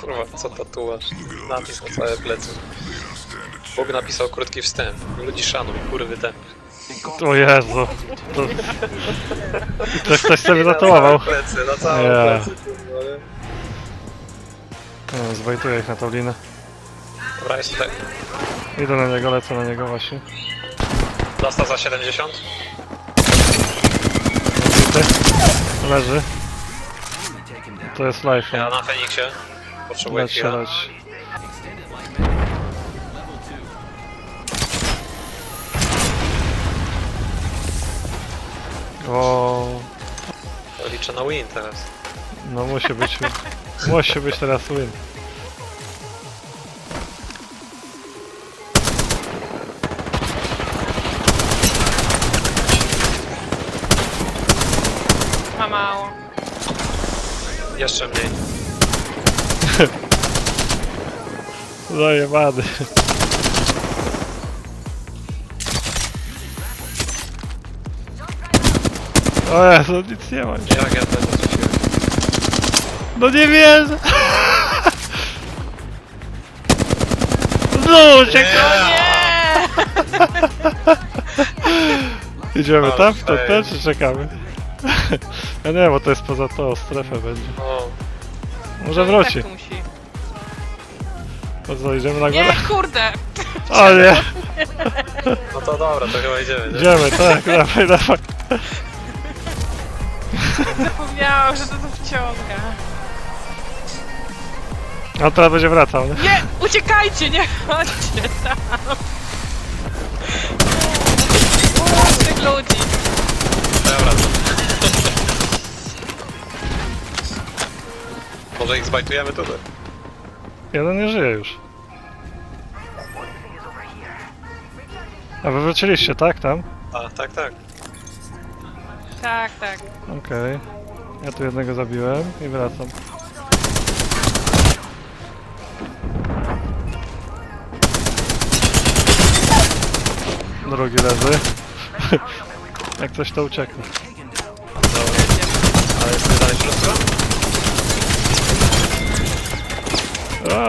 Kurwa, co tatuaż? Napis na całe plecy. Bóg napisał krótki wstęp. Ludzi szanuj, kurwy ten. O Jezu. To... I Ktoś, ktoś sobie tatuował. plecy, na całe plecy. kurwa, nie? No, Zbajtuję ich na tą linę. Dobra, jest tutaj. Idę na niego, lecę na niego właśnie. Dostał za 70. Ty. Leży. To jest life. Ja na Feniksie. Potrzebuję Leć się, chwilę. leć. O, Liczę na win teraz. no musi być. musi być teraz win. Ma mało. Jeszcze mniej. Zajebany. O Jezu, nic nie ma. Jak ja to nie trafiłem? No nie wierzę! Nie! Idziemy tam w to czy czekamy? Ja nie, bo to jest poza tą strefę będzie. O, Może wróci. Tak musi. To co, idziemy na Nie, górę? kurde! O nie! no to dobra, to chyba idziemy, nie? Idziemy, tak, dawaj, dawaj. Zapomniałam, że to tu wciąga. On teraz będzie wracał, nie? Nie! Uciekajcie, nie chodźcie tam! Uuu, tych ludzi! Może ich zbajtujemy tutaj. Jeden nie żyje już. A wy wróciliście, tak, tam? A, tak, tak. Tak, tak. Okej. Ja tu jednego zabiłem i wracam. Drugi leży. Jak coś to ucieknie. Ale jest dalej lustro?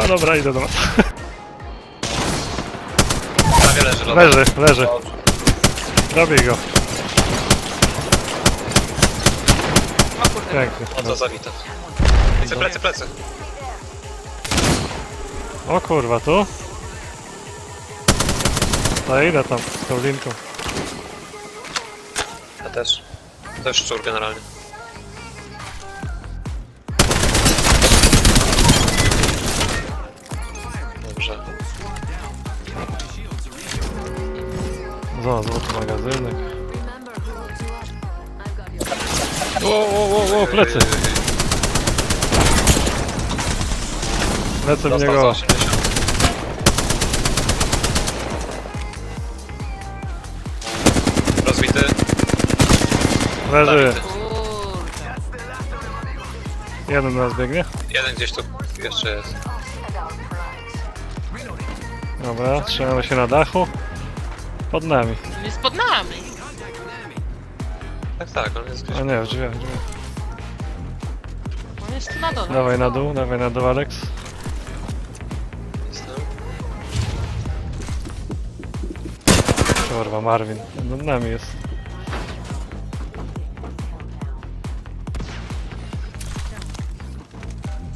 A, dobra, idę do was. Prawie leży, lada. Leży, leży. Dobij go. O kurde. Pięknie. O, to zawite. Plecy, plecy, plecy. O kurwa, tu? No idę tam z tą linką. Ja też. To jest szczur generalnie. I've got your O, o, o, o, plecy. Lecę w Dostał za niego. 80. Rozbity. Leży. Kurde. Jeden nas biegnie. Jeden gdzieś tu jeszcze jest. Dobra, trzymamy się na dachu. Pod nami. Jest pod nami. Tak, tak, on jest gdzieś. A nie, w drzwiach, w drzwiach. On jest tu na dole. Dawaj na dół, dawaj na dół, Alex. Jestem. Kurwa, Marvin. Nad nami jest.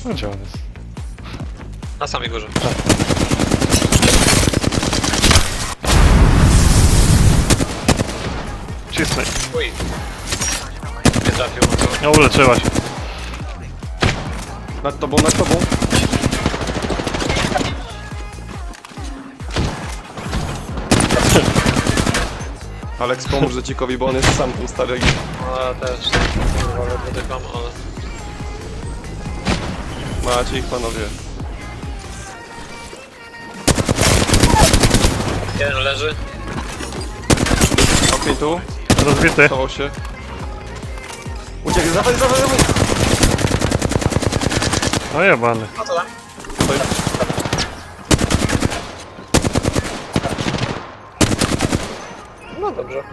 No gdzie on jest? Na samej górze. Cisnij. Uj. Nie trafił, to... No uleczyła się. Nad tobą, nad tobą. Alex, pomóż Zecikowi, bo on jest sam tym stary. No ja też. Wolę dotykam, ale... Macie ich panowie. Jeden leży. Okej, tu. Rozbity. Stało się. Uciekaj, zawaj, zawaj, zawaj! O jebany. A co tam? Stoi. No dobrze.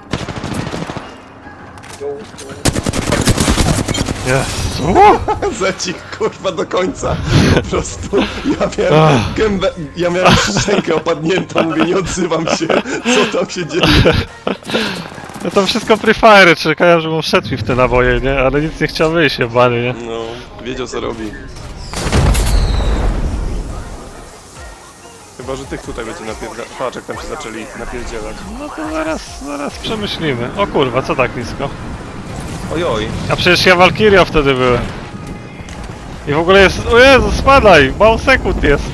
Jest. Co? Zecik, kurwa, do końca. Po prostu. Ja miałem Ach. gębę, ja miałem szczękę opadniętą, mówię, nie odzywam się. Co tam się dzieje? No to wszystko Free Fire, czekałem, żebym wszedł mi w te naboje, nie? Ale nic nie chciał wyjść, jebany, nie? No, wiedział co robi. Chyba, że tych tutaj będzie napierdalać. Patrz, jak tam się zaczęli napierdzielać. No to zaraz, zaraz przemyślimy. O kurwa, co tak nisko? Ojoj. A przecież ja Valkyria wtedy byłem. I w ogóle jest... O Jezu, spadaj! Mało sekund jest!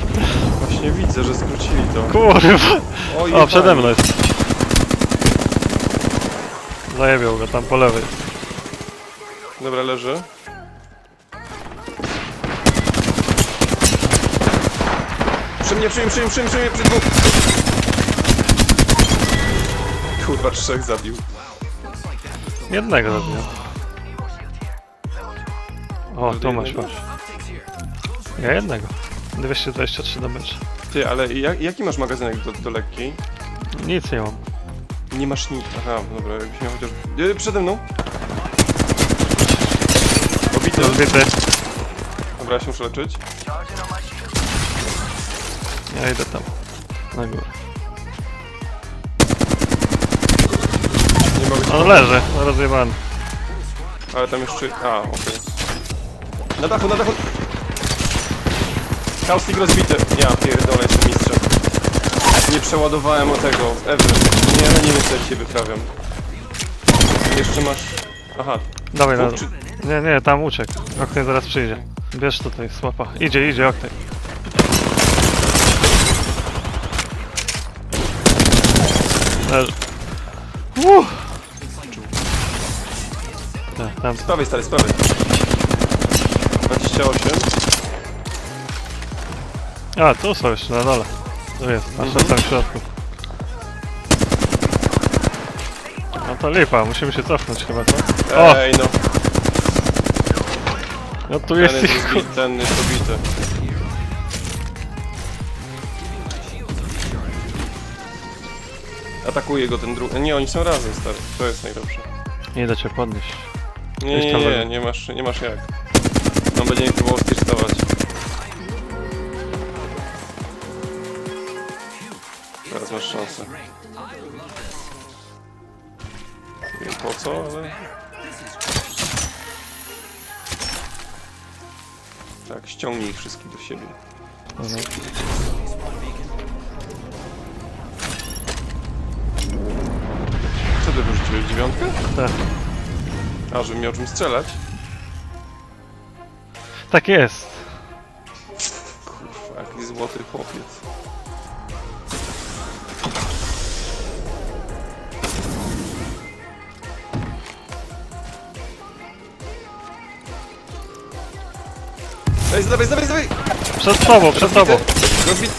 Właśnie widzę, że skrócili to. Kurwa! Oj, O, przede mną jest. Zajebiał go, tam po lewej. Dobra, leży. Przy mnie, przy mnie, przy mnie, przy mnie, przy mnie, przy dwóch. Kurwa, trzech zabił. Jednego zabiłem. O, tu masz, masz. Ja jednego. 223 damage. Ty, ale jak, jaki masz magazynek do, do lekkiej? Nic nie mam. Nie masz nic. Aha, dobra, jakbyś miał chociaż... E, przede mną. Obity. Zbity. Dobra, ja się muszę leczyć. Ja idę tam. Na górę. Nie mogę cię On leży, no rozjebany. Ale tam jeszcze... A, okej. Na dachu, na dachu! Kaustik rozbity. Ja pierdolę, jestem mistrzem. Nie przeładowałem o tego, Ewy. Nie, no nie wiem co się wyprawiam. Jeszcze masz... Aha, Dawaj, na dwóch czy... Nie, nie, tam uciekł. Okej, zaraz przyjdzie. Bierz tutaj, słapa. Idzie, idzie. Leży. Uff. Tak, tam. Z prawej, stary, z prawej. 28. A, tu są jeszcze na dole. Tu jest, Mhm. tam w środku. No to lipa, musimy się cofnąć chyba, co? O! Ej, no. No tu Ten jest jest, ich... rozbity, ten jest obity. Atakuje go ten drugi. Nie, oni są razem, stary. To jest najlepsze. Nie da cię podnieść. Nie, nie, tam nie, nie masz, nie masz jak. On będzie nie próbował styrtować. Teraz masz szansę. Nie wiem po co, ale... Tak, ściągnij ich wszystkich do siebie. Co ty wyrzuciłeś? Dziewiątkę? Tak. A, żebym miał czym strzelać? Tak jest. Kurwa, jaki złoty chłopiec. Ej, zdawaj, zdawaj, zdawaj! Przed tobą, przed tobą. Rozbit...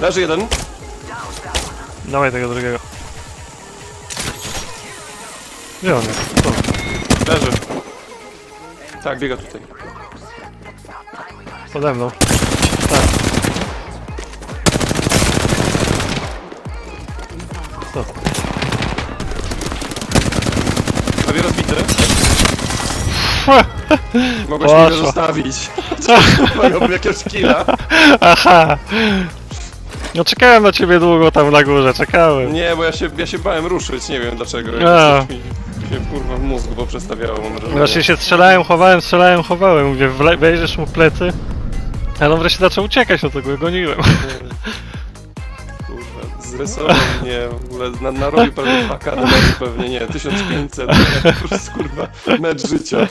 Leży jeden. Dawaj tego drugiego. Gdzie on jest? Tu. Leży. Tak, biega tutaj. Pode mną. Tak. Tu. Prawie rozbity. Mogłeś Poszło. mnie zostawić. Miałbym jakiegoś killa. Aha! No czekałem na ciebie długo tam na górze, czekałem. Nie, bo ja się, ja się bałem ruszyć, nie wiem dlaczego. A. Jakoś mi się kurwa w mózgu poprzestawiało, mam wrażenie. Właśnie się strzelałem, chowałem, strzelałem, chowałem. Mówię, wle- wejdziesz mu w plecy. Ale on wreszcie zaczął uciekać, no to go goniłem. Kurwa, zrysował mnie w ogóle, na, narobił prawie 2K pewnie, nie, 1500, to jest kurwa mecz życia.